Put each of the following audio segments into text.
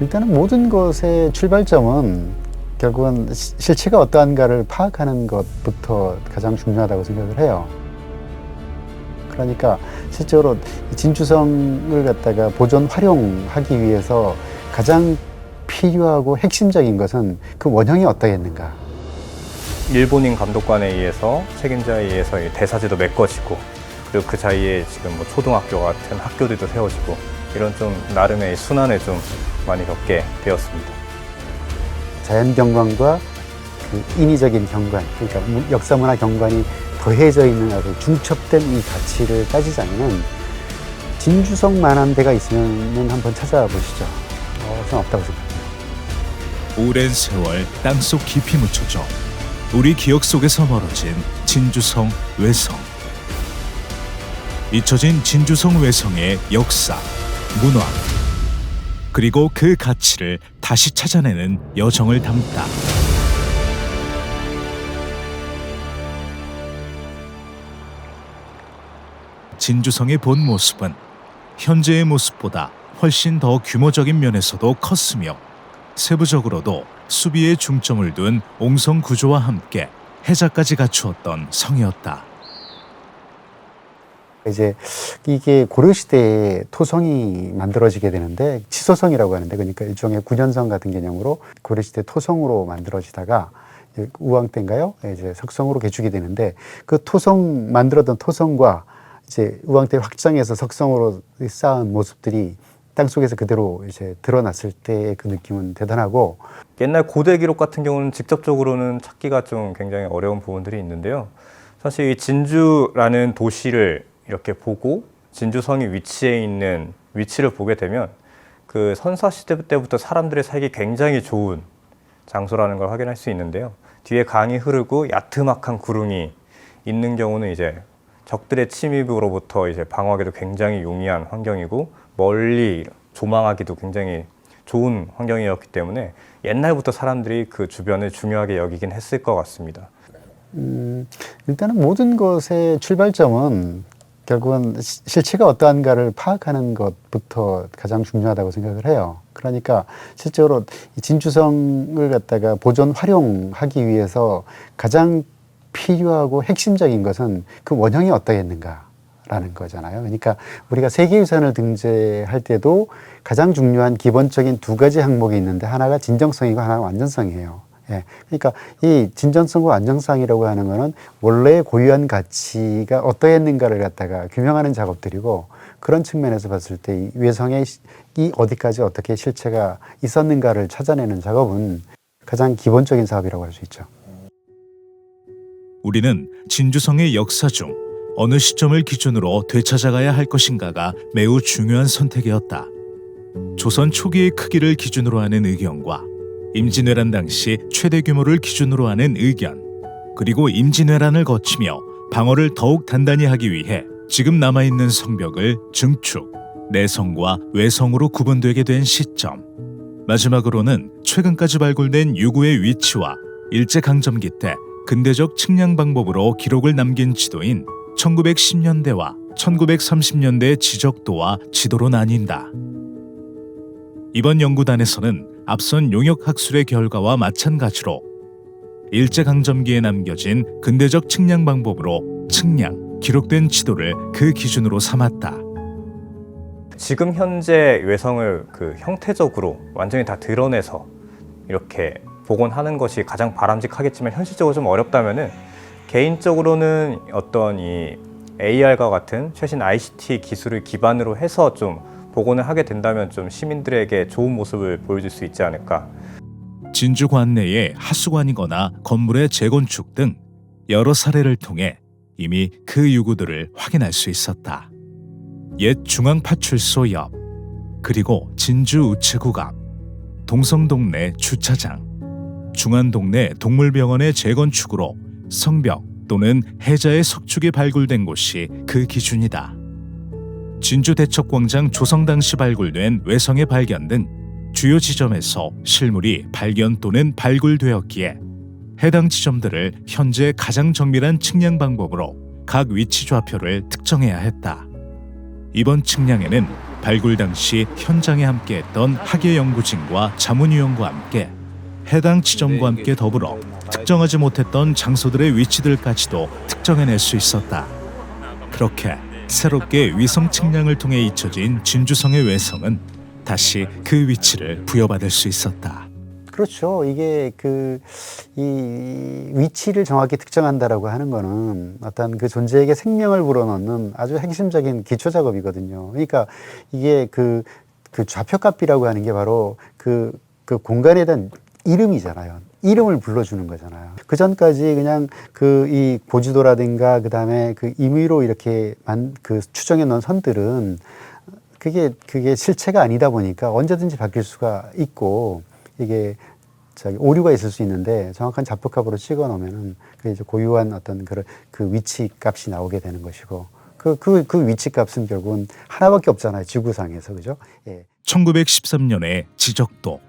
일단은 모든 것의 출발점은 결국은 시- 실체가 어떠한가를 파악하는 것부터 가장 중요하다고 생각을 해요. 그러니까 실제로 이 진주성을 갖다가 보존 활용하기 위해서 가장 필요하고 핵심적인 것은 그 원형이 어떠했는가. 일본인 감독관에 의해서 책임자에 의해서 이 대사지도 메꿔지고 그리고 그 사이에 지금 뭐 초등학교 같은 학교들도 세워지고 이런 좀 나름의 순환을 좀 많이 겪게 되었습니다. 자연 경관과 그 인위적인 경관, 그러니까 문- 역사문화 경관이 더해져 있는 아주 중첩된 이 가치를 따지자면 진주성 만한 데가 있으면 한번 찾아보시죠. 어, 전 없다고 생각해요. 오랜 세월 땅속 깊이 묻혀져 우리 기억 속에서 멀어진 진주성 외성. 잊혀진 진주성 외성의 역사, 문화, 그리고 그 가치를 다시 찾아내는 여정을 담다. 진주성의 본 모습은 현재의 모습보다 훨씬 더 규모적인 면에서도 컸으며 세부적으로도 수비에 중점을 둔 옹성 구조와 함께 해자까지 갖추었던 성이었다. 이제 이게 고려 시대에 토성이 만들어지게 되는데 치소성이라고 하는데 그러니까 일종의 구년성 같은 개념으로 고려 시대 토성으로 만들어지다가 우왕 때인가요? 이제 석성으로 개축이 되는데 그 토성 만들었던 토성과 이제 우왕 때 확장해서 석성으로 쌓은 모습들이 땅 속에서 그대로 이제 드러났을 때의 그 느낌은 대단하고 옛날 고대 기록 같은 경우는 직접적으로는 찾기가 좀 굉장히 어려운 부분들이 있는데요. 사실 이 진주라는 도시를 이렇게 보고 진주성이 위치해 있는 위치를 보게 되면 그 선사 시대 때부터 사람들의 살기 굉장히 좋은 장소라는 걸 확인할 수 있는데요. 뒤에 강이 흐르고 야트막한 구릉이 있는 경우는 이제 적들의 침입으로부터 이제 방어하기도 굉장히 용이한 환경이고 멀리 조망하기도 굉장히 좋은 환경이었기 때문에 옛날부터 사람들이 그 주변을 중요하게 여기긴 했을 것 같습니다. 음, 일단은 모든 것의 출발점은 결국은 시- 실체가 어떠한가를 파악하는 것부터 가장 중요하다고 생각을 해요. 그러니까 실제로 이 진주성을 갖다가 보존 활용하기 위해서 가장 필요하고 핵심적인 것은 그 원형이 어떠했는가라는 거잖아요. 그러니까 우리가 세계유산을 등재할 때도 가장 중요한 기본적인 두 가지 항목이 있는데 하나가 진정성이고 하나가 완전성이에요. 예. 그러니까 이 진전성과 안정성이라고 하는 거는 원래 고유한 가치가 어떠했는가를 갖다가 규명하는 작업들이고 그런 측면에서 봤을 때 이 외성의 시- 이 어디까지 어떻게 실체가 있었는가를 찾아내는 작업은 가장 기본적인 사업이라고 할 수 있죠. 우리는 진주성의 역사 중 어느 시점을 기준으로 되찾아가야 할 것인가가 매우 중요한 선택이었다. 조선 초기의 크기를 기준으로 하는 의견과 임진왜란 당시 최대 규모를 기준으로 하는 의견, 그리고 임진왜란을 거치며 방어를 더욱 단단히 하기 위해 지금 남아있는 성벽을 증축, 내성과 외성으로 구분되게 된 시점. 마지막으로는 최근까지 발굴된 유구의 위치와 일제강점기 때 근대적 측량 방법으로 기록을 남긴 지도인 1910년대와 1930년대 지적도와 지도로 나뉜다. 이번 연구단에서는 앞선 용역 학술의 결과와 마찬가지로 일제강점기에 남겨진 근대적 측량 방법으로 측량, 기록된 지도를 그 기준으로 삼았다. 지금 현재 외성을 그 형태적으로 완전히 다 드러내서 이렇게 복원하는 것이 가장 바람직하겠지만 현실적으로 좀 어렵다면은 개인적으로는 어떤 이 AR과 같은 최신 ICT 기술을 기반으로 해서 좀 복원을 하게 된다면 좀 시민들에게 좋은 모습을 보여줄 수 있지 않을까. 진주 관 내의 하수관이거나 건물의 재건축 등 여러 사례를 통해 이미 그 유구들을 확인할 수 있었다. 옛 중앙파출소 옆, 그리고 진주 우체국 앞, 동성동네 주차장, 중안동네 동물병원의 재건축으로 성벽 또는 해자의 석축이 발굴된 곳이 그 기준이다. 진주 대척광장 조성 당시 발굴된 외성의 발견 등 주요 지점에서 실물이 발견 또는 발굴되었기에 해당 지점들을 현재 가장 정밀한 측량 방법으로 각 위치 좌표를 특정해야 했다. 이번 측량에는 발굴 당시 현장에 함께했던 학예 연구진과 자문위원과 함께 해당 지점과 함께 더불어 특정하지 못했던 장소들의 위치들까지도 특정해낼 수 있었다. 그렇게 새롭게 위성 측량을 통해 잊혀진 진주성의 외성은 다시 그 위치를 부여받을 수 있었다. 그렇죠. 이게 그 이 위치를 정확히 특정한다라고 하는 거는 어떤 그 존재에게 생명을 불어넣는 아주 핵심적인 기초 작업이거든요. 그러니까 이게 그, 그 좌표값이라고 하는 게 바로 그, 그 공간에 대한 이름이잖아요. 이름을 불러주는 거잖아요. 그 전까지 그냥 그 이 고지도라든가 그 다음에 그 임의로 이렇게 만, 그 추정해 놓은 선들은 그게 그게 실체가 아니다 보니까 언제든지 바뀔 수가 있고 이게 저기 오류가 있을 수 있는데 정확한 좌표값으로 찍어 놓으면은 그 이제 고유한 어떤 그런 그 위치 값이 나오게 되는 것이고 그 그 그 위치 값은 결국은 하나밖에 없잖아요 지구상에서 그죠? 예. 1913년에 지적도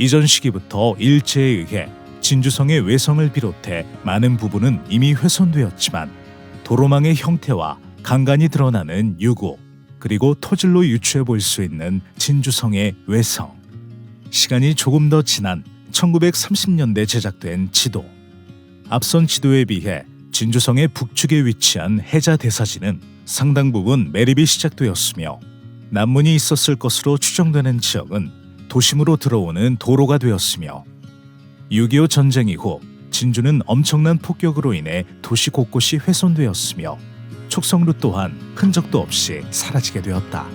이전 시기부터 일제에 의해 진주성의 외성을 비롯해 많은 부분은 이미 훼손되었지만 도로망의 형태와 간간히 드러나는 유구 그리고 토질로 유추해 볼 수 있는 진주성의 외성. 시간이 조금 더 지난 1930년대 제작된 지도. 앞선 지도에 비해 진주성의 북측에 위치한 해자 대사지는 상당 부분 매립이 시작되었으며 난문이 있었을 것으로 추정되는 지역은 도심으로 들어오는 도로가 되었으며 6.25 전쟁 이후 진주는 엄청난 폭격으로 인해 도시 곳곳이 훼손되었으며 촉성루 또한 흔적도 없이 사라지게 되었다.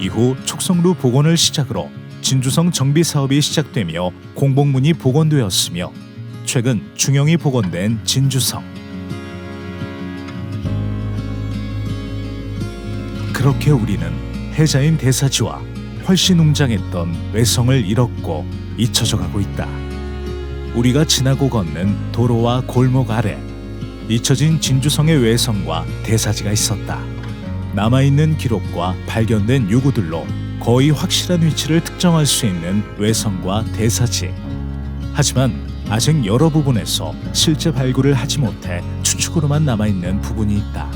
이후 촉성루 복원을 시작으로 진주성 정비 사업이 시작되며 공복문이 복원되었으며 최근 중형이 복원된 진주성. 그렇게 우리는 해자인 대사지와 훨씬 웅장했던 외성을 잃었고 잊혀져 가고 있다. 우리가 지나고 걷는 도로와 골목 아래 잊혀진 진주성의 외성과 대사지가 있었다. 남아있는 기록과 발견된 유구들로 거의 확실한 위치를 특정할 수 있는 외성과 대사지. 하지만 아직 여러 부분에서 실제 발굴을 하지 못해 추측으로만 남아있는 부분이 있다.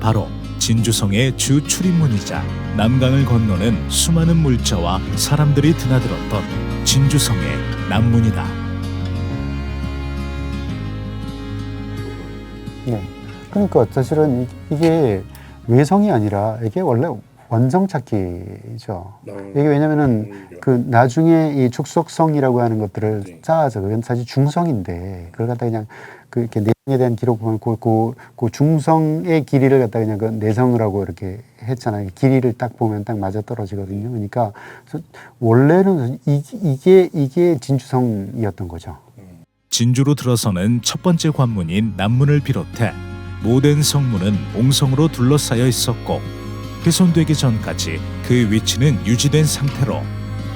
바로 진주성의 주 출입문이자 남강을 건너는 수많은 물자와 사람들이 드나들었던 진주성의 남문이다. 네. 그러니까 사실은 이- 이게 외성이 아니라 이게 원래 원성 찾기죠. 이게 왜냐면은 그 나중에 이 축속성이라고 하는 것들을 네. 쌓아서 그건 사실 중성인데 그걸 갖다 그냥 그 이렇게 내성에 대한 기록 보면 그, 그, 그 중성의 길이를 갖다 그냥 그 내성이라고 이렇게 했잖아요. 길이를 딱 보면 딱 맞아 떨어지거든요. 그러니까 원래는 이, 이게 이게 진주성이었던 거죠. 진주로 들어서는 첫 번째 관문인 남문을 비롯해 모든 성문은 옹성으로 둘러싸여 있었고 훼손되기 전까지 그 위치는 유지된 상태로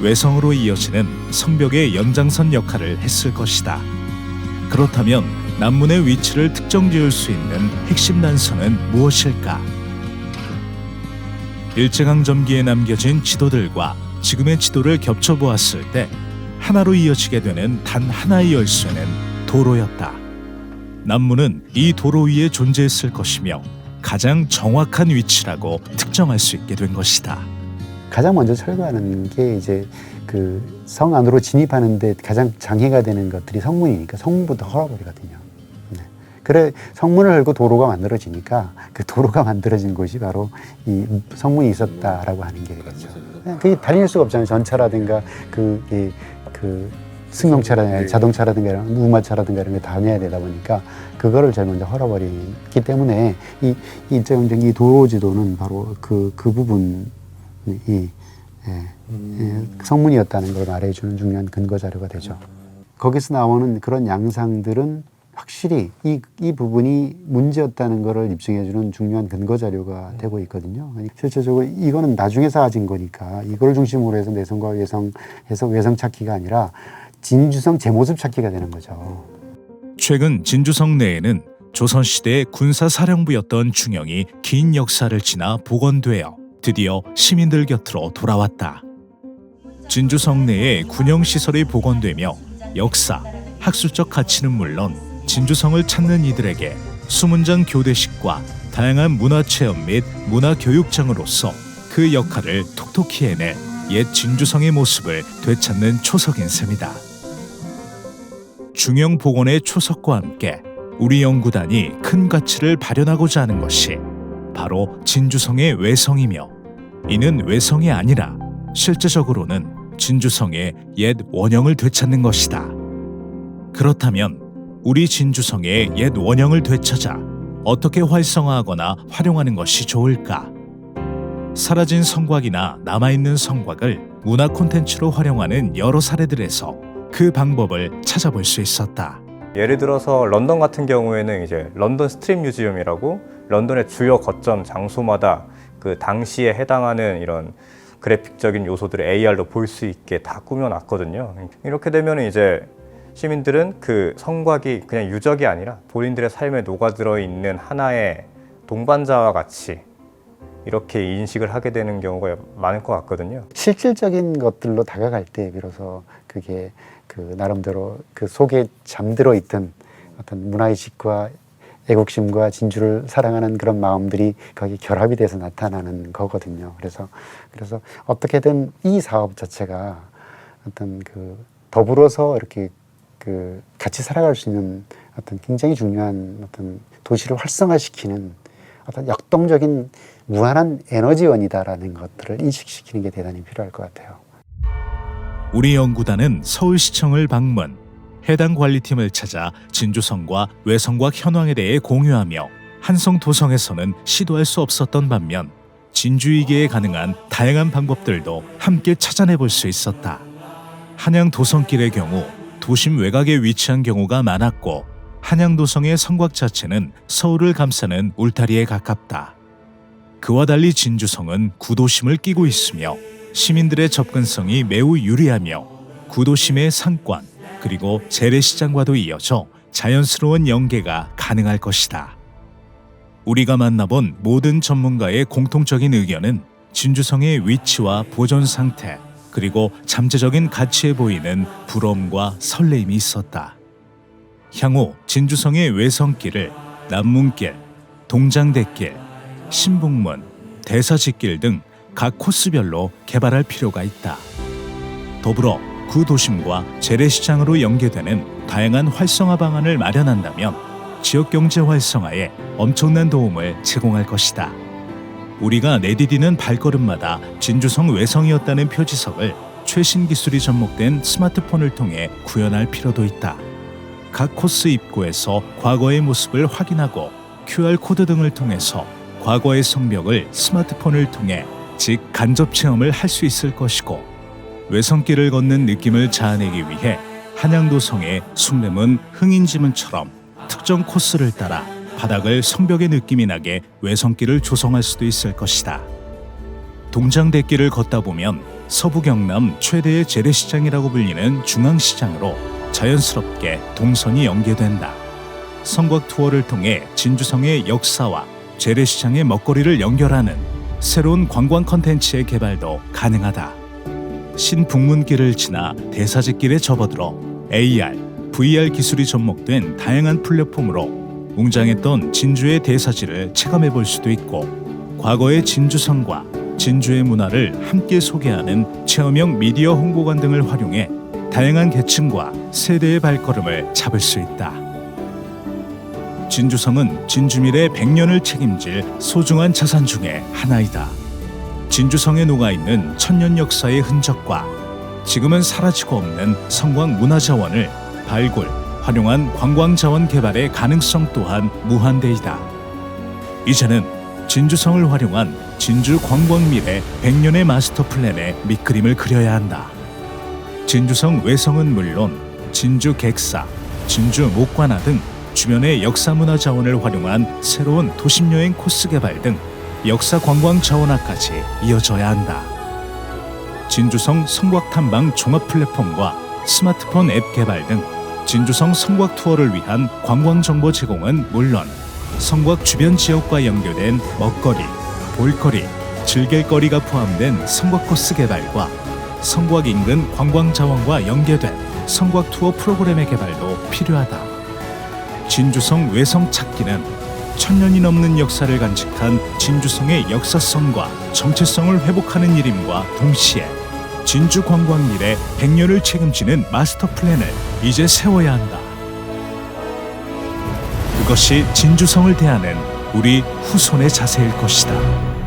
외성으로 이어지는 성벽의 연장선 역할을 했을 것이다. 그렇다면 남문의 위치를 특정 지을 수 있는 핵심 난선은 무엇일까? 일제강점기에 남겨진 지도들과 지금의 지도를 겹쳐 보았을 때 하나로 이어지게 되는 단 하나의 열쇠는 도로였다. 남문은 이 도로 위에 존재했을 것이며 가장 정확한 위치라고 특정할 수 있게 된 것이다. 가장 먼저 철거하는 게 이제 그 성 안으로 진입하는데 가장 장애가 되는 것들이 성문이니까 성문부터 헐어버리거든요. 네. 그래 성문을 열고 도로가 만들어지니까 그 도로가 만들어진 곳이 바로 이 성문이 있었다라고 하는 게 되겠죠. 네, 그게 다닐 수가 없잖아요. 전차라든가 그, 이, 그 승용차라든가 자동차라든가 이런 무마차라든가 이런 게 다녀야 되다 보니까 그거를 제일 먼저 헐어버리기 때문에 이 일제강점기 이 도로지도는 바로 그, 그 부분이 예, 예, 성문이었다는 걸 말해주는 중요한 근거 자료가 되죠. 거기서 나오는 그런 양상들은 확실히 이, 이 부분이 문제였다는 것을 입증해주는 중요한 근거 자료가 되고 있거든요. 실제적으로 이거는 나중에 쌓아진 거니까 이걸 중심으로 해서 내성과 외성 해서 외성 찾기가 아니라 진주성 제 모습 찾기가 되는 거죠. 최근 진주성 내에는 조선시대 군사사령부였던 중영이 긴 역사를 지나 복원되어 드디어 시민들 곁으로 돌아왔다. 진주성 내에 군영시설이 복원되며 역사, 학술적 가치는 물론 진주성을 찾는 이들에게 수문장 교대식과 다양한 문화체험 및 문화교육장으로서 그 역할을 톡톡히 해낼 옛 진주성의 모습을 되찾는 초석인 셈이다. 중형 복원의 초석과 함께 우리 연구단이 큰 가치를 발현하고자 하는 것이 바로 진주성의 외성이며 이는 외성이 아니라 실제적으로는 진주성의 옛 원형을 되찾는 것이다. 그렇다면 우리 진주성의 옛 원형을 되찾아 어떻게 활성화하거나 활용하는 것이 좋을까? 사라진 성곽이나 남아있는 성곽을 문화 콘텐츠로 활용하는 여러 사례들에서 그 방법을 찾아볼 수 있었다. 예를 들어서 런던 같은 경우에는 이제 런던 스트립 뮤지엄이라고 런던의 주요 거점 장소마다 그 당시에 해당하는 이런 그래픽적인 요소들을 AR로 볼 수 있게 다 꾸며놨거든요. 이렇게 되면 이제 시민들은 그 성곽이 그냥 유적이 아니라 본인들의 삶에 녹아들어 있는 하나의 동반자와 같이 이렇게 인식을 하게 되는 경우가 많을 것 같거든요. 실질적인 것들로 다가갈 때 비로소 그게 그 나름대로 그 속에 잠들어 있던 어떤 문화의식과 애국심과 진주를 사랑하는 그런 마음들이 거기 결합이 돼서 나타나는 거거든요. 그래서 그래서 어떻게든 이 사업 자체가 어떤 그 더불어서 이렇게 그 같이 살아갈 수 있는 어떤 굉장히 중요한 어떤 도시를 활성화시키는 어떤 역동적인 무한한 에너지원이다라는 것들을 인식시키는 게 대단히 필요할 것 같아요. 우리 연구단은 서울시청을 방문, 해당 관리팀을 찾아 진주성과 외성곽 현황에 대해 공유하며 한성 도성에서는 시도할 수 없었던 반면 진주이계에 가능한 다양한 방법들도 함께 찾아내 볼 수 있었다. 한양 도성길의 경우 도심 외곽에 위치한 경우가 많았고 한양도성의 성곽 자체는 서울을 감싸는 울타리에 가깝다. 그와 달리 진주성은 구도심을 끼고 있으며 시민들의 접근성이 매우 유리하며 구도심의 상권 그리고 재래시장과도 이어져 자연스러운 연계가 가능할 것이다. 우리가 만나본 모든 전문가의 공통적인 의견은 진주성의 위치와 보존 상태 그리고 잠재적인 가치에 보이는 부러움과 설레임이 있었다. 향후 진주성의 외성길을 남문길, 동장대길, 신북문, 대사직길 등 각 코스별로 개발할 필요가 있다. 더불어 구도심과 재래시장으로 연계되는 다양한 활성화 방안을 마련한다면 지역 경제 활성화에 엄청난 도움을 제공할 것이다. 우리가 내디디는 발걸음마다 진주성 외성이었다는 표지석을 최신 기술이 접목된 스마트폰을 통해 구현할 필요도 있다. 각 코스 입구에서 과거의 모습을 확인하고 QR 코드 등을 통해서 과거의 성벽을 스마트폰을 통해 즉 간접 체험을 할 수 있을 것이고 외성길을 걷는 느낌을 자아내기 위해 한양도성의 숭례문 흥인지문처럼 특정 코스를 따라 바닥을 성벽의 느낌이 나게 외성길을 조성할 수도 있을 것이다. 동장대길을 걷다 보면 서부 경남 최대의 재래시장이라고 불리는 중앙시장으로 자연스럽게 동선이 연계된다. 성곽 투어를 통해 진주성의 역사와 재래시장의 먹거리를 연결하는 새로운 관광 컨텐츠의 개발도 가능하다. 신북문길을 지나 대사직길에 접어들어 AR, VR 기술이 접목된 다양한 플랫폼으로 웅장했던 진주의 대사지를 체감해 볼 수도 있고 과거의 진주성과 진주의 문화를 함께 소개하는 체험형 미디어 홍보관 등을 활용해 다양한 계층과 세대의 발걸음을 잡을 수 있다. 진주성은 진주밀의 100년을 책임질 소중한 자산 중의 하나이다. 진주성에 녹아있는 천년 역사의 흔적과 지금은 사라지고 없는 성곽 문화자원을 발굴, 활용한 관광자원 개발의 가능성 또한 무한대이다. 이제는 진주성을 활용한 진주 관광밀의 100년의 마스터 플랜에 밑그림을 그려야 한다. 진주성 외성은 물론 진주 객사, 진주 목관화 등 주변의 역사 문화 자원을 활용한 새로운 도심 여행 코스 개발 등 역사 관광 자원화까지 이어져야 한다. 진주성 성곽 탐방 종합 플랫폼과 스마트폰 앱 개발 등 진주성 성곽 투어를 위한 관광 정보 제공은 물론 성곽 주변 지역과 연결된 먹거리, 볼거리, 즐길거리가 포함된 성곽 코스 개발과 성곽 인근 관광 자원과 연계된 성곽 투어 프로그램의 개발도 필요하다. 진주성 외성 찾기는 천년이 넘는 역사를 간직한 진주성의 역사성과 정체성을 회복하는 일임과 동시에 진주 관광 일의 100년을 책임지는 마스터 플랜을 이제 세워야 한다. 그것이 진주성을 대하는 우리 후손의 자세일 것이다.